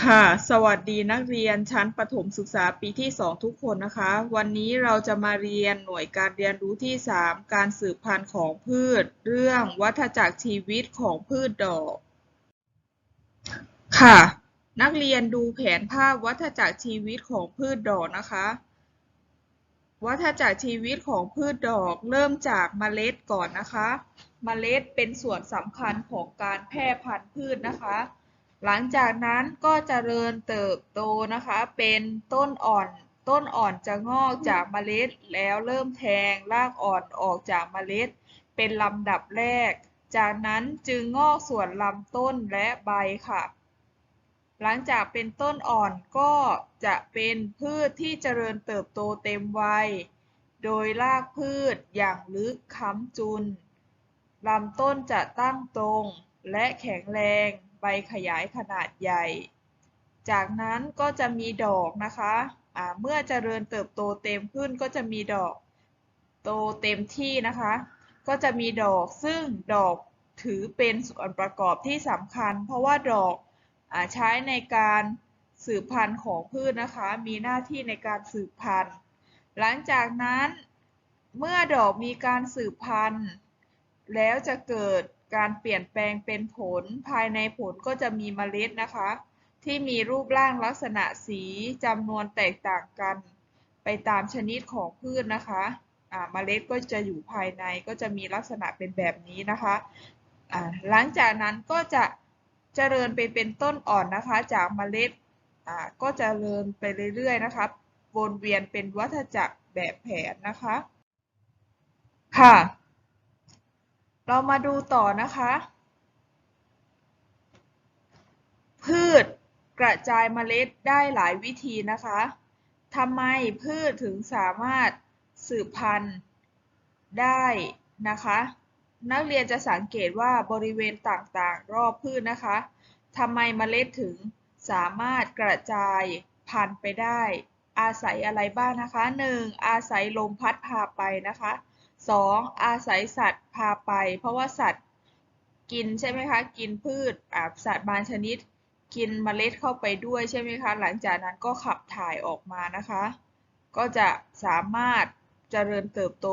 ค่ะ สวัสดีนักเรียนชั้นประถมศึกษาปีที่ 2 ทุกคนนะคะ วันนี้เราจะมาเรียนหน่วยการเรียนรู้ที่ 3 การสืบพันธุ์ของพืช เรื่องวัฏจักรชีวิตของพืชดอก ค่ะ นักเรียนดูแผนภาพวัฏจักรชีวิตของพืชดอกนะคะ วัฏจักรชีวิตของพืชดอกเริ่มจากเมล็ดก่อนนะคะ เมล็ดเป็นส่วนสำคัญของการแพร่พันธุ์พืชนะคะ หลังจากนั้นก็เจริญเติบโตนะคะ เป็นต้นอ่อนต้นอ่อนจะงอกจากเมล็ดแล้วเริ่มแทงรากอ่อนออกจากเมล็ด เป็นลำดับแรก จากนั้นจึงงอกส่วนลำต้นและใบค่ะ หลังจากเป็นต้นอ่อนก็จะเป็นพืชที่เจริญเติบโตเต็มวัย โดยรากพืชอย่างลึกค้ำจุนลำต้นจะตั้งตรงและแข็งแรง ใบขยายขนาดใหญ่ จากนั้นก็จะมีดอกนะคะะเมื่อเจริญเติบโตเต็มขึ้นก็จะมีดอกโตเต็มที่นะคะ ก็จะมีดอกซึ่งดอกถือเป็นส่วนประกอบที่สำคัญ เพราะว่าดอกอใช้ในการสืบพันธุ์ของพืชนะคะ มีหน้าที่ในการสืบพันธุ์ หลังจากนั้นเมื่อดอกมีการสืบพันธุ์ แล้วจะเกิด การเปลี่ยนแปลงเป็นผล ภายในผลก็จะมีเมล็ดนะคะ ที่มีรูปร่างลักษณะสีจำนวนแตกต่างกัน ไปตามชนิดของพืชนะคะเมล็ดก็จะอยู่ภายในก็จะมีลักษณะเป็นแบบนี้นะคะหลังจากนั้นก็จะเจริญไปเป็นต้นอ่อนนะคะ จากเมล็ดก็จเจริญไปเรื่อยๆนะคะวนเวียนเป็นวัฏจักรแบบแผนนะคะ ค่ะ เรามาดูต่อนะคะ พืชกระจายเมล็ดได้หลายวิธีนะคะทำไมพืชถึงสามารถสืบพันธุ์ได้นะคะ นักเรียนจะสังเกตว่าบริเวณต่างๆ รอบพืชนะคะทำไมเมล็ดถึงสามารถกระจายพันธุ์ไปได้ อาศัยอะไรบ้างนะคะ 1. อาศัยลมพัดพาไปนะคะ 2. อาศัยสัตว์พาไป เพราะว่าสัตว์กินใช่ไหมคะ กินพืชสัตว์บางชนิด กินเมล็ดเข้าไปด้วยใช่ไหมคะ หลังจากนั้นก็ขับถ่ายออกมานะคะ ก็จะสามารถเจริญเติบโต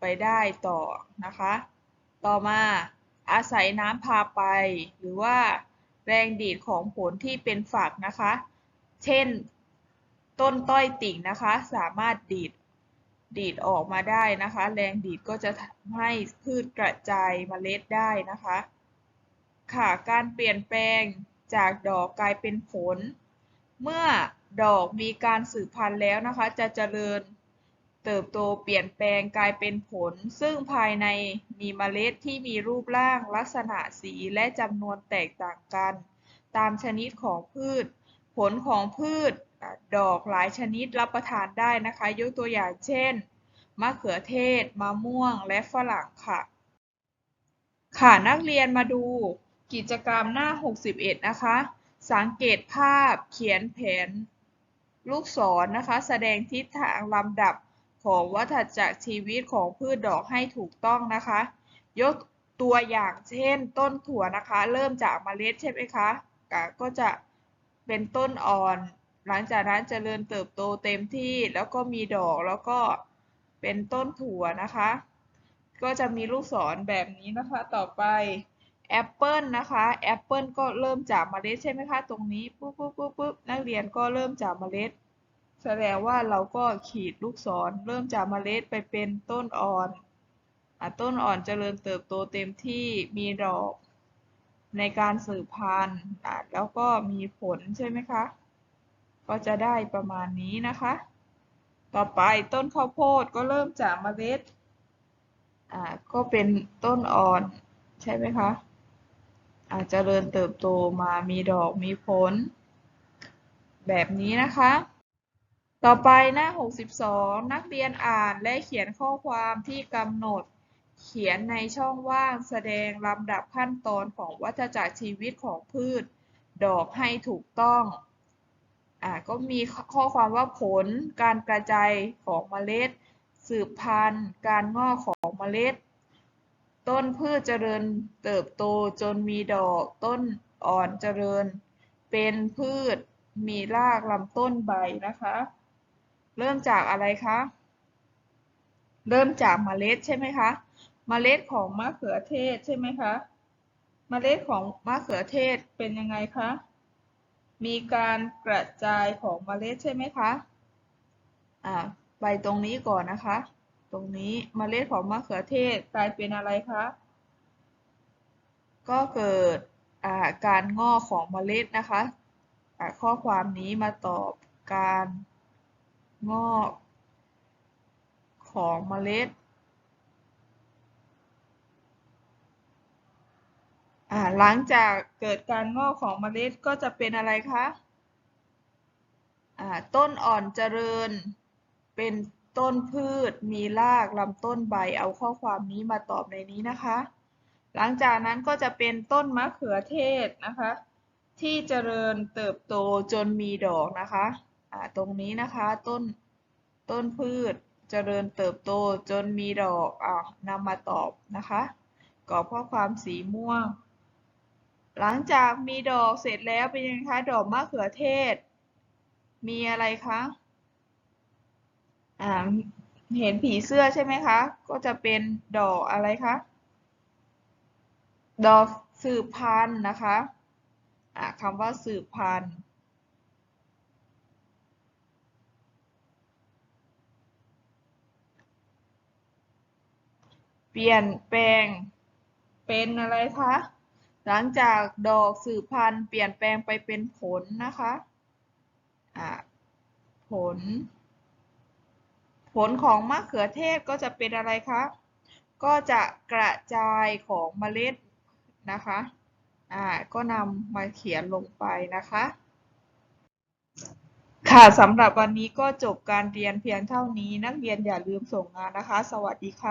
ไปได้ต่อนะคะ ต่อมาอาศัยน้ำพาไป หรือว่าแรงดีดของผลที่เป็นฝักนะคะ เช่น ต้นต้อยติ่งนะคะ สามารถดีด ดีดออกมาได้นะคะ แรงดีดก็จะทำให้พืชกระจายเมล็ดได้นะคะ ค่ะ การเปลี่ยนแปลงจากดอกกลายเป็นผล เมื่อดอกมีการสืบพันธุ์แล้วนะคะ จะเจริญเติบโตเปลี่ยนแปลงกลายเป็นผล ซึ่งภายในมีเมล็ดที่มีรูปร่างลักษณะสีและจำนวนแตกต่างกัน ตามชนิดของพืช ผลของพืช ดอกหลายชนิดรับประทานได้นะคะ ยกตัวอย่างเช่น มะเขือเทศ มะม่วง และฝรั่งค่ะ ค่ะนักเรียนมาดูกิจกรรมหน้า 61 นะคะ สังเกตภาพเขียนแผนลูกศรนนะคะ แสดงทิศทางลำดับของวัฏจักรชีวิตของพืชดอกให้ถูกต้องนะคะ ยกตัวอย่างเช่น ต้นถั่วนะคะ เริ่มจากเมล็ดใช่ไหมคะก็จะเป็นต้นอ่อน หลังจากนั้นจเจริญเติบโตเต็มที่แล้วก็มีดอกแล้วก็เป็นต้นถั่วนะคะ ก็จะมีลูกศรแบบนี้นะคะ ต่อไปแอปเปิลนะคะแอปเปิลก็เริ่มจากเมล็ดใช่ไหมคะ ตรงนี้ปุ๊บปุ๊บปุ๊บปุ๊บนักเรียนก็เริ่มจากเมล็ด แสดงว่าเราก็ขีดลูกศร เริ่มจากเมล็ดไปเป็นต้นอ่อนอต้นอ่อนจเจริญเติบโตเต็มที่มีดอก ในการสืบพันธุ์แล้วก็มีผลใช่ไหมคะ ก็จะได้ประมาณนี้นะคะ ต่อไปต้นข้าวโพดก็เริ่มจากเมล็ด อ่า ก็เป็นต้นอ่อน ใช่ไหมคะ อาจจะเริญเติบโตมามีดอกมีผล แบบนี้นะคะ ต่อไปหน้า 62 นักเรียนอ่านและเขียนข้อความที่กำหนดเขียนในช่องว่างแสดงลำดับขั้นตอนของวัฏจักรชีวิตของพืช ดอกให้ถูกต้อง อ่าก็มีข้อความว่าผลการกระจายของเมล็ด สืบพันธุ์ การงอกของเมล็ด ต้นพืชเจริญเติบโตจนมีดอกต้นอ่อนเจริญ เป็นพืชมีรากลำต้นใบนะคะ เริ่มจากอะไรคะเริ่มจากเมล็ดใช่ไหมคะเมล็ดของมะเขือเทศใช่ไหมคะเมล็ดของมะเขือเทศเป็นยังไงคะ มีการกระจายของเมล็ดใช่ไหมคะอ่าไปตรงนี้ก่อนนะคะ ตรงนี้เมล็ดของมะเขือเทศกลายเป็นอะไรคะ ก็เกิดอ่าการงอกของเมล็ดนะคะอ่าข้อความนี้มาตอบการงอกของเมล็ด อ่า หลังจากเกิดการงอกของเมล็ดก็จะเป็นอะไรคะต้นอ่อนเจริญ เป็นต้นพืช มีรากลำต้นใบเอาข้อความนี้มาตอบในนี้นะคะ หลังจากนั้นก็จะเป็นต้นมะเขือเทศนะคะ ที่เจริญเติบโตจนมีดอกนะคะตรงนี้นะคะต้นต้นพืชเจริญเติบโตจนมีดอกอ่านำมาตอบนะคะกรอบข้อความสีม่วง หลังจากมีดอกเสร็จแล้วเป็นยังไงคะ ดอกมะเขือเทศ มีอะไรคะอ่าเห็นผีเสื้อใช่ไหมคะ ก็จะเป็นดอกอะไรคะ ดอกสืบพันธุ์นะคะอ่าคำว่าสืบพันธุ์เปลี่ยนแปลงเป็นอะไรคะ หลังจากดอกสืบพันธุ์เปลี่ยนแปลงไปเป็นผลนะคะผล ผลของมะเขือเทศก็จะเป็นอะไรคะ ก็จะกระจายของเมล็ดนะคะอ่าก็นำมาเขียนลงไปนะคะ ค่ะสำหรับวันนี้ก็จบการเรียนเพียงเท่านี้ นักเรียนอย่าลืมส่งงานนะคะ สวัสดีค่ะ